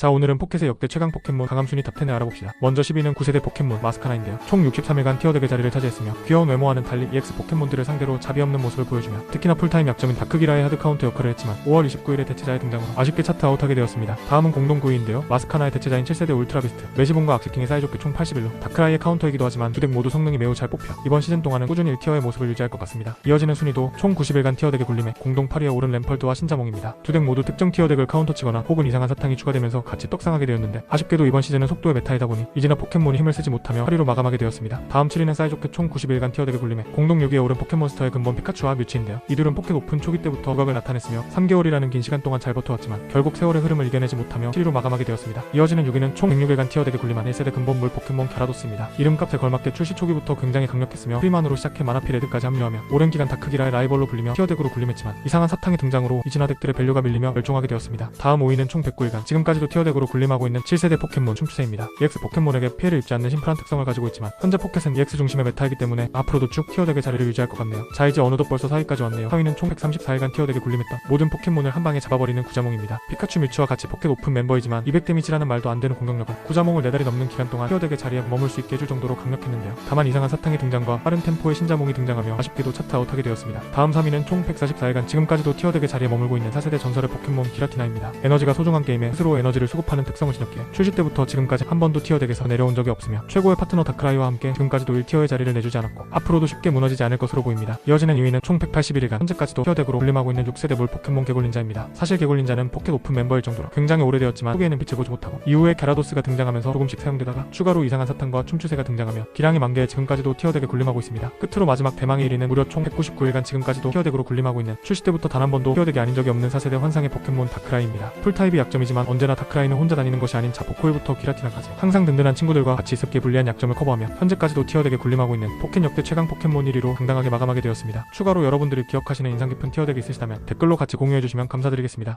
자 오늘은 포켓의 역대 최강 포켓몬 강함순위 탑10을 알아봅시다. 먼저 10위는 9세대 포켓몬 마스카나인데요. 총 63일간 티어덱의 자리를 차지했으며 귀여운 외모와는 달리 EX 포켓몬들을 상대로 자비 없는 모습을 보여주며 특히나 풀타임 약점인 다크기라의 하드카운트 역할을 했지만 5월 29일에 대체자의 등장으로 아쉽게 차트 아웃하게 되었습니다. 다음은 공동 9위인데요. 마스카나의 대체자인 7세대 울트라비스트 메시본과 악세킹의 사이좋게 총 81로 다크라이의 카운터이기도 하지만 두 덱 모두 성능이 매우 잘 뽑혀 이번 시즌 동안은 꾸준히 1티어의 모습을 유지할 것 같습니다. 이어지는 순위도 총 90일간 티어덱에 굴림해 공동 8위에 오른 램펄드와 신자몽입니다. 두 덱 모두 특정 티어덱을 카운터치거나 혹은 이상한 사탕이 추가되면서 같이 떡상하게 되었는데 아쉽게도 이번 시즌은 속도의 메타이다 보니 이제나 포켓몬이 힘을 쓰지 못하며 8위로 마감하게 되었습니다. 다음 7위는 사이좋게 총 90일간 티어덱에 굴림해 공동 6위에 오른 포켓몬스터의 근본 피카츄와 뮤치인데요. 이들은 포켓 오픈 초기 때부터 두각을 나타냈으며 3개월이라는 긴 시간 동안 잘 버텨왔지만 결국 세월의 흐름을 이겨내지 못하며 7위로 마감하게 되었습니다. 이어지는 6위는 총 106일간 티어덱에 굴림한 1세대 근본 물 포켓몬 갸라도스입니다. 이름값에 걸맞게 출시 초기부터 굉장히 강력했으며 프리만으로 시작해 마나피 레드까지 합류하며 오랜 기간 다크기라의 라이벌로 불리며 티어덱으로 굴림했지만 이상한 사탕의 등장으로 이진화 덱들의 밸류가 밀리며 멸종하게 되었습니다. 다음 5위는 총 109일간 지금까지도 티어 덱으로 굴림하고 있는 7세대 포켓몬 춤추세입니다. EX 포켓몬에게 피해를 입지 않는 심플한 특성을 가지고 있지만 현재 포켓은 EX 중심의 메타이기 때문에 앞으로도 쭉 티어덱의 자리를 유지할 것 같네요. 자 이제 어느덧 벌써 4위까지 왔네요. 4위는 총 134일간 티어덱에 굴림했던 모든 포켓몬을 한 방에 잡아버리는 구자몽입니다. 피카츄 뮤츠와 같이 포켓 오픈 멤버이지만 200 데미지라는 말도 안 되는 공격력은 구자몽을 4달이 넘는 기간 동안 티어덱의 자리에 머물 수 있게 해줄 정도로 강력했는데요. 다만 이상한 사탕의 등장과 빠른 템포의 신자몽이 등장하며 아쉽게도 차트 아웃하게 되었습니다. 다음 3위는 총 144일간 지금까지도 티어덱의 자리에 머물고 있는 4세대 전설의 포켓몬 기라티나입니다. 에너지가 소중한 게임에 스스로 에너지 를 수급하는 특성을 지녔기에 출시 때부터 지금까지 한 번도 티어 덱에서 내려온 적이 없으며 최고의 파트너 다크라이와 함께 지금까지도 1티어의 자리를 내주지 않았고 앞으로도 쉽게 무너지지 않을 것으로 보입니다. 이어지는 2위는 총 181일간 현재까지도 티어 덱으로 군림하고 있는 6세대 물 포켓몬 개골린자입니다. 사실 개골린자는 포켓 오픈 멤버일 정도로 굉장히 오래되었지만 초기에는 빛을 보지 못하고 이후에 갸라도스가 등장하면서 조금씩 사용되다가 추가로 이상한 사탕과 춤추새가 등장하며 기량이 만개에 지금까지도 티어 덱에 군림하고 있습니다. 끝으로 마지막 대망의 1위는 무려 총 199일간 지금까지도 티어 덱으로 군림하고 있는 출시 때부터 단 한 번도 티어 덱이 아닌 적이 없는 4세대 환상의 포켓몬 다크라이입니다. 풀타입이 약점이지만 언제나 다크 라이는 혼자 다니는 것이 아닌 자포코일부터 기라티나까지 항상 든든한 친구들과 같이 있었기에 불리한 약점을 커버하며 현재까지도 티어덱에 군림하고 있는 포켓 역대 최강 포켓몬 1위로 당당하게 마감하게 되었습니다. 추가로 여러분들이 기억하시는 인상 깊은 티어덱이 있으시다면 댓글로 같이 공유해주시면 감사드리겠습니다.